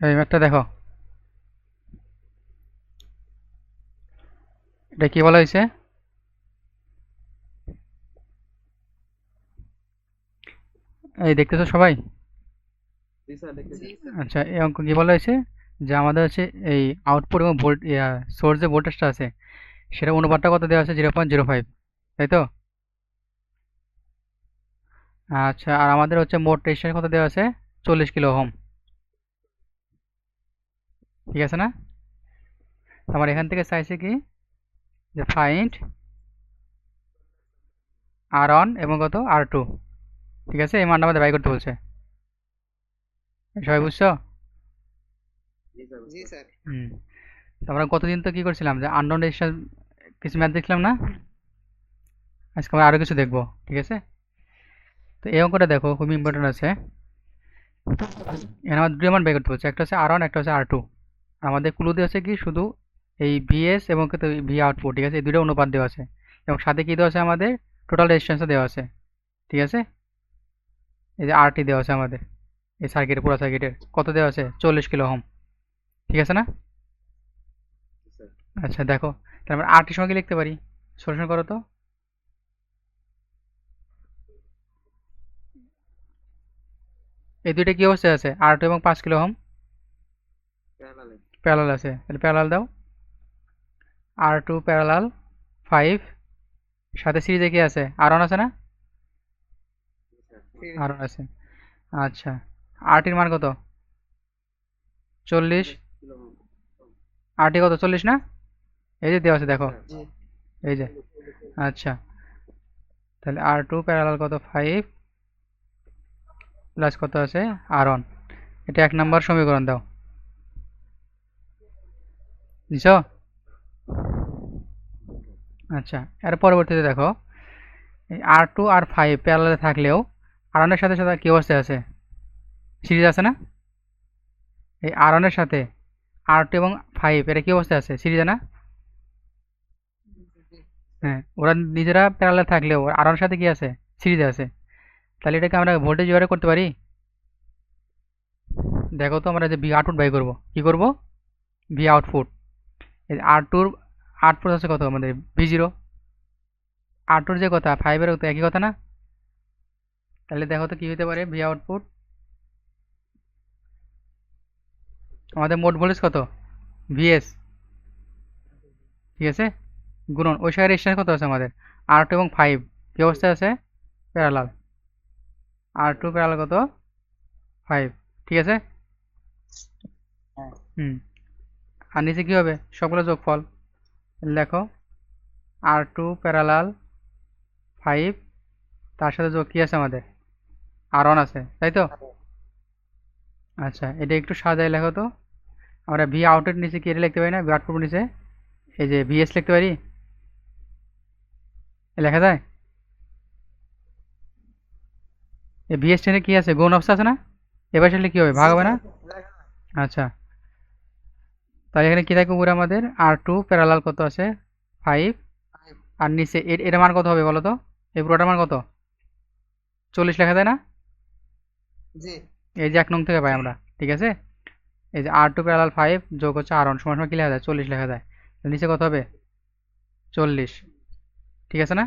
এই ম্যাপটা দেখো। এটা কি বলা হয়েছে? এই দেখতেছো সবাই? আচ্ছা এই অঙ্ক কি বলা হয়েছে? যে আমাদের হচ্ছে এই আউটপুট এবং ভোল্ট সোর্স যে ভোল্টেজটা আছে সেটা অনুপাতটা কত দেওয়া আছে? জিরো পয়েন্ট জিরো ফাইভ তাই তো? আচ্ছা আর আমাদের হচ্ছে মোট রেজিস্ট্যান্স কত দেওয়া আছে? চল্লিশ কিলো ওহম। ঠিক আছে না? আমার এখান থেকে চাইছে কি? যে ফাইন্ড আর ওয়ান এবং কত? আর টু ঠিক আছে? এই মানটা আমাদের বাই করতে বলছে। সবাই বুঝছ? জি স্যার হুম। তো আমরা গতদিন তো কি করছিলাম? যে আননোন রেজিস্টার কিছু ম্যাথ দেখলাম না? আজকে আমরা আরও কিছু দেখব ঠিক আছে? তো এই অঙ্কটা দেখো খুবই ইম্পর্টেন্ট আছে। এখানে আমার দুটো মান বের করতে হচ্ছে একটা হচ্ছে আর ওয়ান একটা হচ্ছে আর টু আমাদের ক্লু দেওয়া আছে কি? শুধু এই ভিএস এবং ভি আউটপুট ঠিক আছে? এই দুটো অনুপাত দেওয়া আছে। এবং সাথে কী দেওয়া আছে আমাদের? টোটাল রেজিস্ট্যান্সও দেওয়া আছে। ঠিক আছে? এই যে আরটি দেওয়া আছে আমাদের। এই সার্কিটের পুরো সার্কিটের কত দেওয়া আছে? চল্লিশ কিলো হোম ঠিক আছে না? আচ্ছা দেখো। তাহলে আটটির সময় কি লিখতে পারি। সলিউশন করো তো। এই দুইটা কি অবস্থায় আছে? আর টু এবং পাঁচ কিলো হোম প্যারালালে। প্যারালাল আছে। তাহলে প্যারালাল দাও। আর টু প্যারালাল ফাইভ সাথে সিরিজে কি আছে। আর আছে না? আর আছে। আচ্ছা। আরটির মান কত? চল্লিশ। আরটি কত? চল্লিশ না? এই যে দেওয়া আছে দেখো। এই যে। আচ্ছা। তাহলে আর টু প্যারালাল কত? ফাইভ প্লাস কত আছে? আর এটা এক নম্বর সমীকরণ দাও। নিছ আচ্ছা এর পরবর্তীতে দেখো আর টু আর ফাইভ প্যারালালে থাকলেও আর সাথে সাথে কি অবস্থায় আছে? সিরিজ আছে না? এই আর সাথে আর টু এবং ফাইভ এটা কি অবস্থায় আছে? সিরিজে না? হ্যাঁ ওরা নিজেরা প্যারালাল থাকলেও আর সাথে কি আছে? সিরিজে আছে। তাহলে এটাকে আমরা ভোল্টেজ জোগাড় করতে পারি? দেখো তো আমরা যে ভি আউটপুট বাই করব। কি করব? ভি আউটপুট আর টুর আউটপুট আছে কত আমাদের? ভি জিরো আর টুর যে কথা ফাইভের তো একই কথা না? তাহলে দেখো তো কি হতে পারে? ভি আউটপুট আমাদের মোট ভোল্টেজ কত? ভিএস ঠিক আছে? গুণন ওই সাইডের রেজিস্ট্যান্স কত আছে আমাদের? আর টু এবং ফাইভ কি অবস্থায় আছে? প্যারালাল আর টু প্যারালাল কত? ফাইভ ঠিক আছে? হ্যাঁ। হুম। আর নিচে কি হবে? সবগুলো যোগফল। লেখো আর টু প্যারালাল ফাইভ তার সাথে যোগ কি আছে আমাদের? আর ওয়ান আছে তাই তো? আচ্ছা এটা একটু সাজায় লেখো তো। আমরা ভি আউটের নিচে কি এটা লিখতে পারি না? ভি আউটপুট নিচে। এই যে ভিএস লিখতে পারি? লেখা যায়? এই ভিএস টেনে কি আছে? গুণ অবস্থা আছে না? এবার সাথে কি হবে? ভাগ হবে না? আচ্ছা। তাহলে এখানে কি থাকবে উপরে আমাদের? আর টু প্যারালাল কত আছে? ফাইভ আর নিচে এর এর মান কত হবে বলো তো? এই পুরোটার মান কত? চল্লিশ লেখা যায় না? এই যে এক নং থেকে পাই আমরা ঠিক আছে? এই যে আর টু প্যারালাল ফাইভ যোগ হচ্ছে আর ওয়ান সমান সময় কি লেখা যায়? চল্লিশ লেখা যায়। নিচে কত হবে? চল্লিশ। ঠিক আছে না?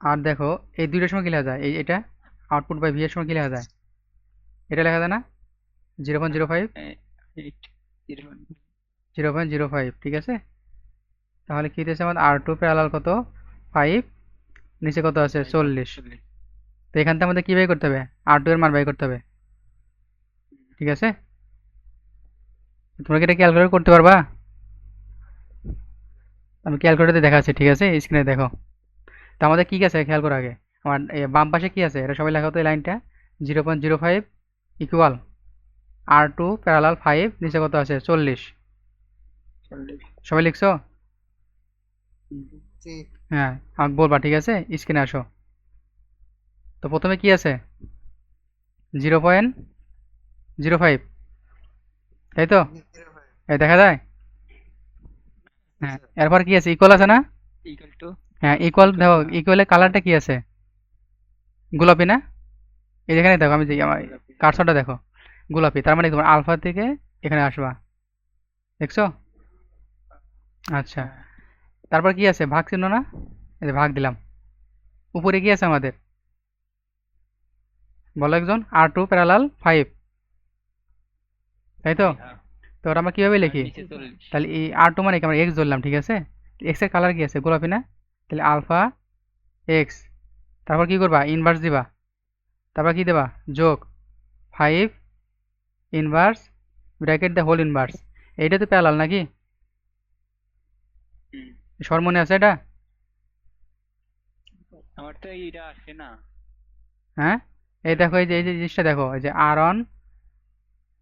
আর দেখো এই দুইটার সময় কি লেখা যায়? এই এটা আউটপুট বাই ভি এর সময় কি লেখা যায়? এটা লেখা যায় না? Zero point zero five zero point zero five ঠিক আছে? তাহলে কি দিয়েছে আমাদের? আর টু প্যারালাল কত? ফাইভ নিচে কত আছে? চল্লিশ। তো এখান থেকে আমাদের কি বাই করতে হবে? আর টু এর মান বাই করতে হবে। ঠিক আছে? তোমরা কি এটা ক্যালকুলেট করতে পারবা? আমি ক্যালকুলেটারে দেখাচ্ছি ঠিক আছে? স্ক্রিনে দেখো। তো আমাদের কি আছে খেয়াল করো আগে। আমার বাম পাশে কি আছে? এটা সবাই লেখা হতো এই লাইনটা। Zero point zero five equal R two parallel five নিচে কত আছে? চল্লিশ। সবাই লিখছো? হ্যাঁ আমাকে বলবা ঠিক আছে? স্ক্রিনে আসো। তো প্রথমে কি আছে? Zero point zero five. তাই তো? এই দেখা যায়? হ্যাঁ এরপর কি আছে? ইকুয়াল আছে না? হ্যাঁ ইকুয়াল দেখো ইকুয়ালের কালারটা কি আছে? গোলাপি না? এই যেখানে দেখো আমি যে আমার কারসরটা দেখো। গোলাপি তার মানে তোমার আলফা থেকে এখানে আসবা। দেখছ? আচ্ছা। তারপর কি আছে? ভাগ চিহ্ন না? এই ভাগ দিলাম। উপরে কি আছে আমাদের? বলো একজন। R two parallel five. তাই তো? হ্যাঁ। তো আমরা কীভাবে লিখি? চল্লিশ তাহলে এই আর টু মানে কি? আমরা এক্স ধরলাম ঠিক আছে? এক্সের কালার কি আছে? গোলাপি না? তাহলে আলফা এক্স তারপর কি করবা? ইনভার্স দিবা। তারপর কি দেবা? যোগ। Five inverse bracket the whole inverse এইটা তো প্যারালাল নাকি। সর মনে আছে এটা? আমার তো এইটা আসে না। হ্যাঁ? এই দেখো এই যে এই যে জিনিসটা দেখো এই যে আর অন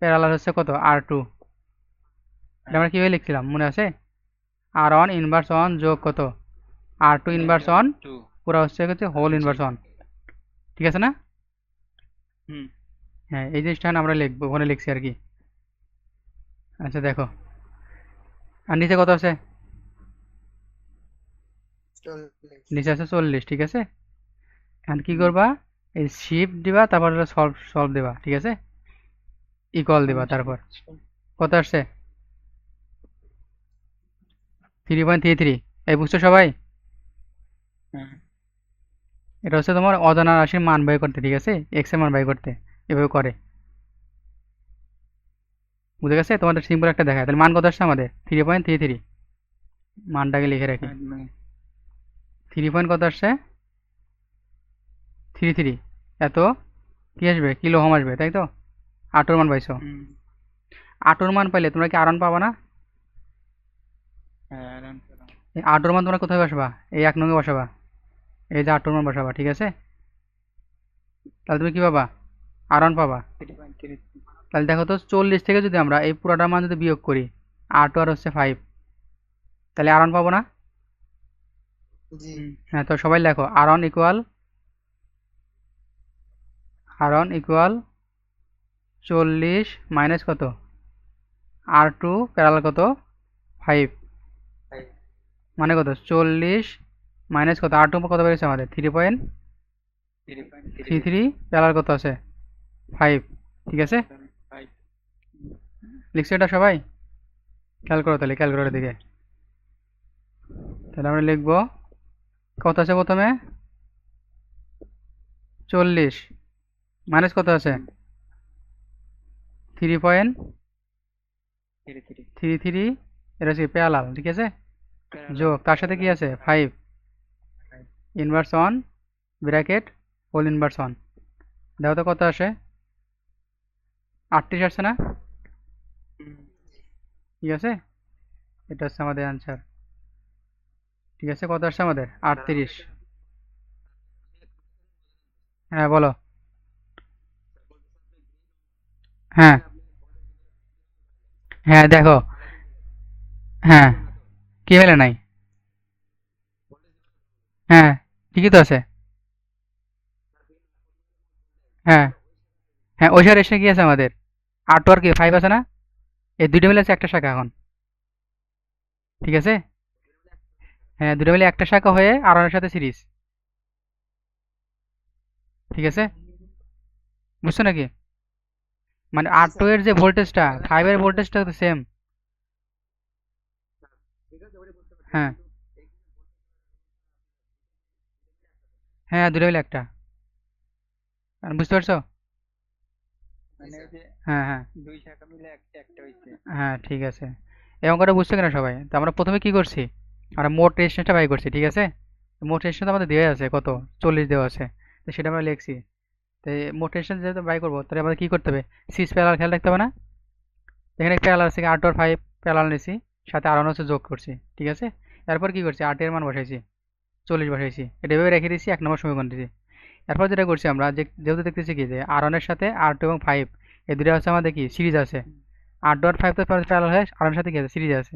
প্যারালাল হচ্ছে কত? আর টু এটা আমরা কীভাবে লিখছিলাম? মনে আছে? আর অন ইনভার্স অন যোগ কত? আর টু ইনভার্স অন পুরো হচ্ছে হচ্ছে হোল ইনভার্স অন ঠিক আছে না? হুম। হ্যাঁ এই জিনিসটা আমরা লিখব ওখানে লিখছি আর কি। আচ্ছা দেখো। আর নিচে কত আছে? নিচে আছে চল্লিশ ঠিক আছে? এখন কি করবা? এই শিফট দিবা তারপর সলভ সলভ দিবা ঠিক আছে? ইকুয়াল দিবা তারপর। কত আসছে? থ্রি পয়েন্ট থ্রি থ্রি এই বুঝছ সবাই? হ্যাঁ। এটা হচ্ছে তোমার অজানা রাশির মান বাই করতে ঠিক আছে? এক্সের মান বাই করতে। এভাবে করে। বুঝে গেছে? তোমাদের সিম্পল একটা দেখায়। তাহলে মান কত আসছে আমাদের? থ্রি পয়েন্ট থ্রি থ্রি মানটাকে লিখে রাখি। থ্রি পয়েন্ট কত আসছে? থ্রি থ্রি এত? কি আসবে? কিলো হোম আসবে তাই তো? আটোর মান পাইছো। আটোর মান পাইলে তোমরা কি আরন পাবা না? হ্যাঁ এই আটোর মান তোমরা কোথায় বসাবা? এই এক নঙ্গে বসাবা। এই যে আটোর মান বসাবা ঠিক আছে? তাহলে তুমি কি পাবা? আরন পাবা। তাহলে দেখো তো চল্লিশ থেকে যদি আমরা এই পুরাটার মান যদি বিয়োগ করি আর টু আর হচ্ছে ফাইভ তাহলে আর পাবো না? হ্যাঁ তো সবাই লেখো R on equal R equal চল্লিশ মাইনাস কত? আর টু প্যারাল কত? ফাইভ। মানে কত? চল্লিশ মাইনাস কত? আর টু কত বেরিয়েছে আমাদের? Three point three three parallel কত আছে? ফাইভ ঠিক আছে। লিখছো এটা সবাই? খেয়াল করো তাহলে ক্যালকুলেটর দিকে তাহলে আমরা লিখব কত আছে প্রথমে? চল্লিশ। মাইনাস কত আছে? Three point. থ্রি থ্রি এটা হচ্ছে পেয়ালাল ঠিক আছে। যোগ তার সাথে কি আছে? Five inverse on bracket whole inverse on দেখো তো কত আসে? আটত্রিশ আসছে না? ঠিক আছে? এটা হচ্ছে আমাদের অ্যান্সার ঠিক আছে? কত আসছে আমাদের? আটত্রিশ। হ্যাঁ বলো। হ্যাঁ। হ্যাঁ দেখো। হ্যাঁ। কি মেলে নাই? হ্যাঁ ঠিকই তো আছে। হ্যাঁ। হ্যাঁ ওই সার এসে কি আছে আমাদের। আর টু আর কি ফাইভ আছে না? এই দুটো মিলে আছে একটা শাখা এখন। ঠিক আছে? হ্যাঁ দুটো মিলে একটা শাখা হয়ে আর এর সাথে সিরিজ ঠিক আছে? বুঝছ নাকি? মানে আর টু এর যে ভোল্টেজটা ফাইভ এর ভোল্টেজটা তো সেম হ্যাঁ। হ্যাঁ দুটো মিলে একটা। বুঝতে পারছ? হ্যাঁ হ্যাঁ। দুই শাখা মিলে একটা একটা হয়েছে হ্যাঁ ঠিক আছে। এই অঙ্কটা বুঝছ কিনা সবাই? তো আমরা প্রথমে কি করছি? আমরা মোট রেজিস্ট্রেশনটা বাই করছি ঠিক আছে? মোট রেজিস্ট্রেশন আমাদের দেওয়া আছে কত? চল্লিশ দেওয়া আছে। তো সেটা আমরা লিখছি। তো মোট রেজিস্ট্রেশন যেহেতু বাই করব তাহলে আমাদের কী করতে হবে? সিক্স প্যালার খেয়াল রাখতে হবে না? এখানে প্যালার আছে আট আর ফাইভ প্যালার নিয়েছি সাথে আর হচ্ছে যোগ করছি ঠিক আছে? এরপর কি করছি? আটের মান বসাইছি চল্লিশ বসাইছি। এটা এভাবে রেখে দিয়েছি এক নম্বর সমীকরণ দিয়েছি। এরপর যেটা করছি আমরা যেহেতু দেখতেছি কি যে আর ওয়ানের সাথে আর টু এবং ফাইভ এই দুটো হচ্ছে আমাদের কি সিরিজ আছে। আর ডট ফাইভ তো প্যারাল হয়ে আর সাথে কি আছে? সিরিজ আছে।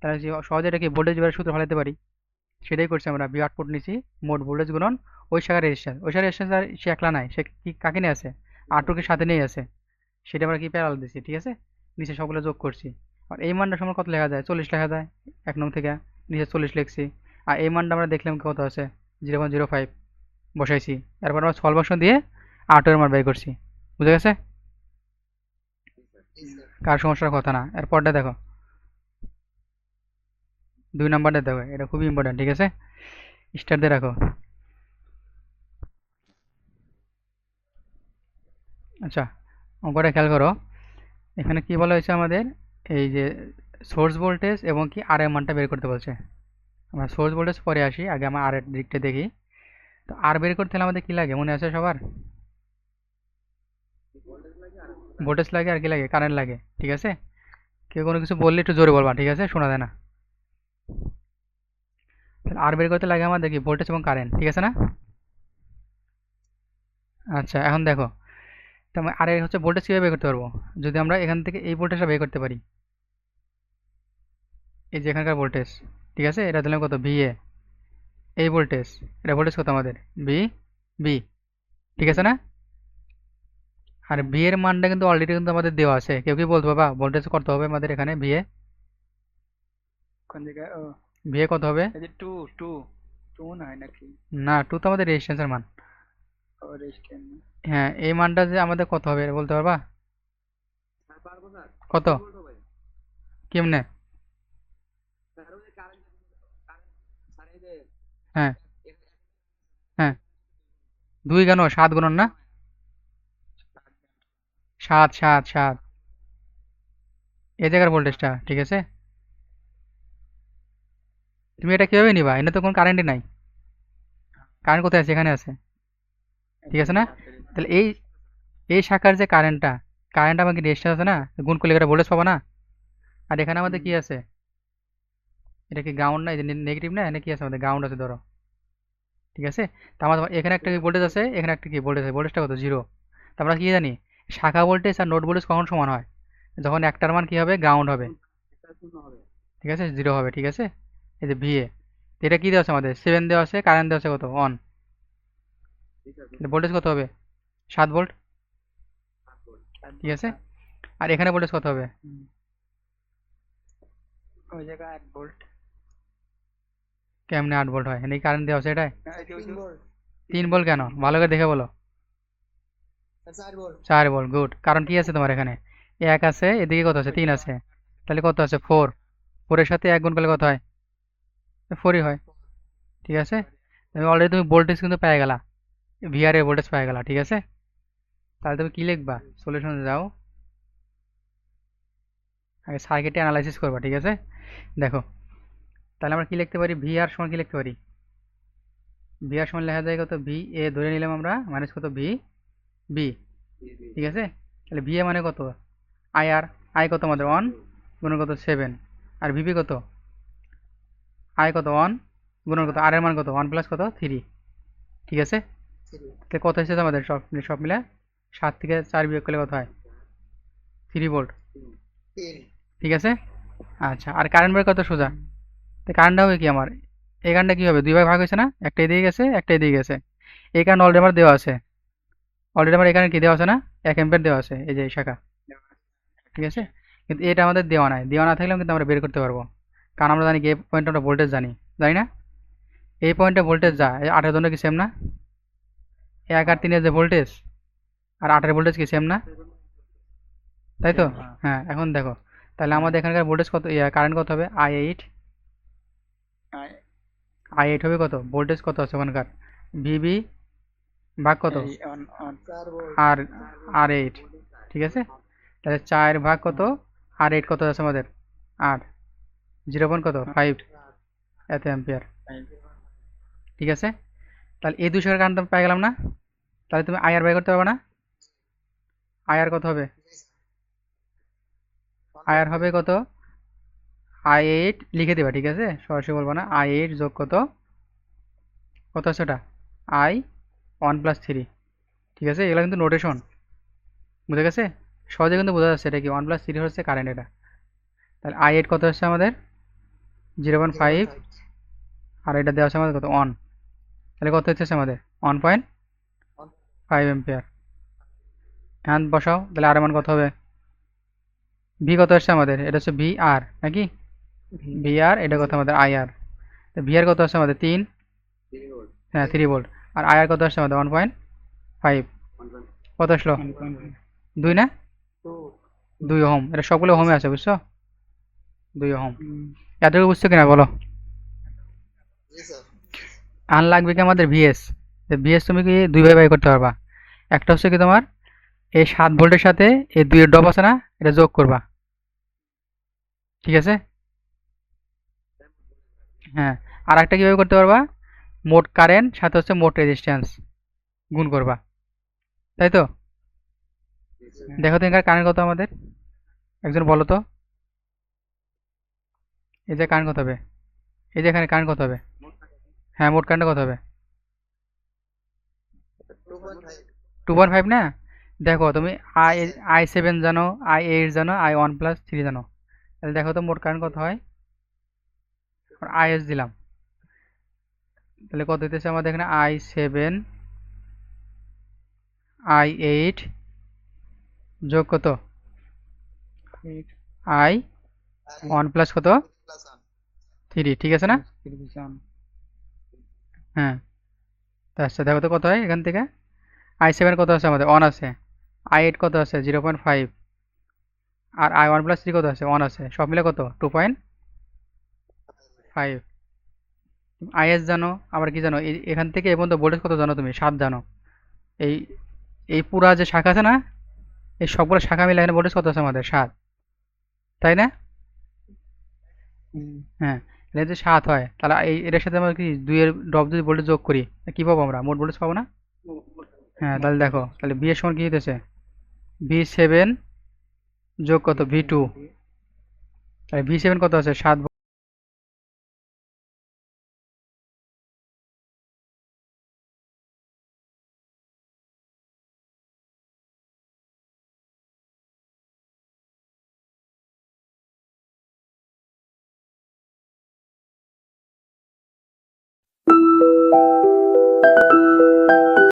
তাহলে যে সহজে এটা কি ভোল্টেজ এবার সূত্র ফেলাতে পারি। সেটাই করছি আমরা বি আউটপুট নিছি, মোট ভোল্টেজ গুণন ওই শাখার রেজিস্ট্যান্স ওই শাখার রেজিস্ট্যান্স আর সে একলা নাই, সে কি কাকে নিয়ে আছে? আর টুকে সাথে নিয়ে আছে। সেটা আমরা কি প্যারাল দিচ্ছি ঠিক আছে? নিচে সবগুলো যোগ করছি। আর এই মানটা সময় কত লেখা যায়? চল্লিশ লেখা যায়, এক নং থেকে নিচে চল্লিশ লিখছি। আর এই মানটা আমরা দেখলাম কত আছে? জিরো পয়েন্ট জিরো ফাইভ বসাইছি। তারপর আমরা সলভ অপশন দিয়ে আটের মান বাই করছি। বুঝে গেছে? কার সমস্যার কথা না। এরপরটা দেখো। দুই নাম্বারটা দেখো, এটা খুবই ইম্পর্টেন্ট ঠিক আছে? স্টার দিয়ে রাখো। আচ্ছা অঙ্কটা খেয়াল করো। এখানে কি বলা হয়েছে আমাদের? এই যে সোর্স ভোল্টেজ এবং কি আর মানটা বের করতে বলছে। আমরা সোর্স ভোল্টেজ পরে আসি, আগে আমরা আর দিকটা দেখি। তো আর বের করতে হলে আমাদের কি লাগে? মনে আছে সবার? ভোল্টেজ লাগে আর কি লাগে? কারেন্ট লাগে, ঠিক আছে? কেউ কোনো কিছু বললে একটু জোরে বলবা, ঠিক আছে? শোনা যায় না। আর বের করতে লাগে আমাদের কি? ভোল্টেজ এবং কারেন্ট ঠিক আছে না? আচ্ছা এখন দেখো। তার আর এর হচ্ছে ভোল্টেজ কীভাবে বের করতে পারব? যদি আমরা এখান থেকে এই ভোল্টেজটা বের করতে পারি। এই যে এখানকার ভোল্টেজ ঠিক আছে? এটা দিলাম কত? ভি এ এই ভোল্টেজ এটা ভোল্টেজ কত আমাদের? বি বি ঠিক আছে না? আর ভি এর মানটা কিন্তু অলরেডি কিন্তু আমাদের দেওয়া আছে। কেউ কি বলতে পারবা ভোল্টেজ কত হবে আমাদের এখানে? V A? কোন জায়গায়? ও। ভি এ কত হবে? এই যে টু টু টু নয় নাকি? না টু তো আমাদের রেজিস্ট্যান্সের মান। ও রেস্টেন হ্যাঁ এই মানটা যে আমাদের কত হবে বলতে পারবা? কত? কেমনে স্যার ওই যে কারেন্ট কারেন্ট স্যার এই যে হ্যাঁ। হ্যাঁ। দুই কেন? সাত গুণন না? সাত সাত সাত। এই জায়গার ভোল্টেজটা ঠিক আছে? তুমি এটা কীভাবে নিবা? এনে তো কোনো কারেন্টই নাই। কারেন্ট কোথায় আছে? এখানে আছে। ঠিক আছে না? তাহলে এই এই শাখার যে কারেন্টটা কারেন্ট আমাকে রেজিস্টার আছে না? গুণ করলে এটা ভোল্টেজ পাবো না? আর এখানে আমাদের কি আছে? এটা কি গ্রাউন্ড না নেগেটিভ না? কি আছে আমাদের? গ্রাউন্ড আছে, ধরো। ঠিক আছে? তা আমাদের এখানে একটা কি ভোল্টেজ আছে? এখানে একটা কি ভোল্টেজ আছে? ভোল্টেজটা কত? জিরো তা আমরা কি জানি? শাখা ভোল্টেজ আর নোট ভোল্টেজ কখন সমান হয়? যখন একটার মান কি হবে? গ্রাউন্ড হবে। ঠিক আছে? জিরো হবে, ঠিক আছে? এই যে ভিএ এটা কি দেওয়া আছে আমাদের? সেভেন দেওয়া আছে কারেন্ট দেওয়া আছে কত? অন ভোল্টেজ কত হবে? সাত ভোল্ট ঠিক আছে? আর এখানে ভোল্টেজ কত হবে? ওই জায়গায় ভোল্ট কেমনে আট ভোল্ট হয়? এখানে কারেন্ট দেওয়া ওই তিন ভোল্ট কেন? ভালো করে দেখে বলো। চার ভোল্ট গুড কারণ কি আছে তোমার এখানে? এক আছে এদিকে কত আছে? তিন আছে। তাহলে কত আছে? ফোর ফোরের সাথে এক গুণ করলে কত হয়? ফোরই হয়। ঠিক আছে? তুমি অলরেডি তুমি ভোল্টেজ কিন্তু পেয়ে গেলা। ভিআর এর ভোল্টেজ পেয়ে গেলা ঠিক আছে? তাহলে তুমি কি লিখবা? সলিউশন যাও। আগে সার্কিটে অ্যানালাইসিস করবা ঠিক আছে? দেখো তাহলে আমরা কি লিখতে পারি? ভি আর সমান কি লিখতে পারি? ভি আর সমান লেখা যায় কত? ভি এ ধরে নিলাম আমরা মাইনাস কত? ভি বি ঠিক আছে? তাহলে ভি এ মানে কত? আই আর আই কত আমাদের? ওয়ান গুণন কত? সেভেন আর ভিপি কত? আই কত? ওয়ান গুণন কত? আর এর মান কত? ওয়ান প্লাস কত? থ্রি ঠিক আছে? তাহলে কত এসেছে আমাদের সব মিলে সব মিলে সাত থেকে চার বিয়োগ করলে কত হয়? থ্রি ভোল্ট ঠিক আছে? আচ্ছা আর কারেন্ট বের কত সোজা? তো কারেন্টটা হবে কি আমার? এই কারেন্টটা কী হবে? দুই ভাগ ভাগ হয়েছে না? একটা এদিকে গেছে একটা এদিকে গেছে। এই কারেন্ট অলরেডি আমার দেওয়া আছে। অলরেডি আমার এখানে কি দেওয়া আছে না? এক এম্পের দেওয়া আছে এই যে এই শাখা। ঠিক আছে? কিন্তু এটা আমাদের দেওয়া নাই। দেওয়া না থাকলেও কিন্তু আমরা বের করতে পারব। কারণ আমরা জানি কি এই পয়েন্টে আমরা ভোল্টেজ জানি। জানি না? এই পয়েন্টে ভোল্টেজ যা এই আটের জন্য কি সেম না? এক আর তিনের যে ভোল্টেজ আর আটের ভোল্টেজ কি সেম না? তাই তো? হ্যাঁ। হ্যাঁ এখন দেখো। তাহলে আমাদের এখানকার ভোল্টেজ কত কারেন্ট কত হবে? I eight I- I eight হবে কত? ভোল্টেজ কত আছে ওখানকার? ভিবি ভাগ কত? আর আর এইট ঠিক আছে? তাহলে চার ভাগ কত? আর এইট কত আছে আমাদের? আট। জিরো পয়েন্ট কত? ফাইভ এত অ্যাম্পিয়ার ঠিক আছে? তাহলে এই দুশো কারেন্ট আমি পাই গেলাম না? তাহলে তুমি আইআর বাই করতে পারবে না? আইআর কত হবে? আইআর হবে কত? আই এইট লিখে দেবা ঠিক আছে? সরাসরি বলব না। আই এইট যোগ কত? কত আছে ওটা? I one plus three. ঠিক আছে? এগুলো কিন্তু নোটেশন। বুঝে গেছে? সহজে কিন্তু বোঝা যাচ্ছে এটা কি? ওয়ান প্লাস থ্রি হচ্ছে কারেন্ট এটা। তাহলে আই এইট কত হচ্ছে আমাদের? Zero point five. আর এটা দেওয়া আছে আমাদের কত? ওয়ান। তাহলে কত হচ্ছে আমাদের? One point five ampere hand বসাও। তাহলে আর মান কত হবে? ভি কত আসছে আমাদের? এটা হচ্ছে ভি আর নাকি? ভি আর এটা কত আমাদের আই আর ভি আর কত আসছে আমাদের? তিন? হ্যাঁ থ্রি ভোল্ট আর আই আর কত আসছে আমাদের? ওয়ান পয়েন্ট ফাইভ কত আসলো? দুই না? দুই হোম এটা সবগুলো হোমে আছে বুঝছ? দুই হোম এতটুকু বুঝছ কিনা, বলো? আর লাগবে কি আমাদের ভিএস ভিএস তুমি কি দুই ভাই ভাই করতে পারবা? একটা হচ্ছে কি তোমার, এই সাত ভোল্টের সাথে এই দুইয়ের ডব আছে না, এটা যোগ করবা। ঠিক আছে? হ্যাঁ আর একটা কীভাবে করতে পারবা? মোট কারেন্ট সাথে হচ্ছে মোট রেজিস্ট্যান্স গুণ করবা। তাই তো? দেখো তো এখানে কারেন্ট কত আমাদের? একজন বলো তো। এই যে কারেন্ট কত হবে? এই যে এখানে কারেন্ট কত হবে? হ্যাঁ মোট কারেন্ট কত হবে? টু পয়েন্ট ফাইভ না? দেখো তুমি আই আই সেভেন জানো আই এইট জানো আই ওয়ান প্লাস থ্রি জানো। তাহলে দেখো তো মোট কারেন্ট কত হয়? আই এস দিলাম। তাহলে কত হইতেছে আমাদের এখানে? আই সেভেন আই এইট যোগ কত? আই ওয়ান প্লাস কত? থ্রি ঠিক আছে না? হ্যাঁ। আচ্ছা দেখো তো কত হয় এখান থেকে? আই সেভেন কত আছে আমাদের? ওয়ান আছে। আই এইট কত আছে? জিরো পয়েন্ট ফাইভ আর আই ওয়ান প্লাস থ্রি কত আছে? ওয়ান আছে। সব মিলে কত? টু পয়েন্ট ফাইভ আইএস জানো, আবার কি জানো? এখান থেকে এ পর্যন্ত ভোল্টেজ কত জানো তুমি? সাত জানো। এই এই পুরা যে শাখা আছে না, এই সবগুলো শাখা মিলে এখানে ভোল্টেজ কত আছে আমাদের? সাত। তাই না? হ্যাঁ যদি সাত হয়, তাহলে এই, এটার সাথে আমরা কি দুইয়ের ড্রপ যদি ভোল্টেজ যোগ করি কি পাবো আমরা? মোট ভোল্টেজ পাবো না? হ্যাঁ তাহলে দেখো, তাহলে বি সমান কি হইতেছে? ভি সেভেন যোগ কত? ভি টু তাহলে ভি সেভেন কত আছে? সাত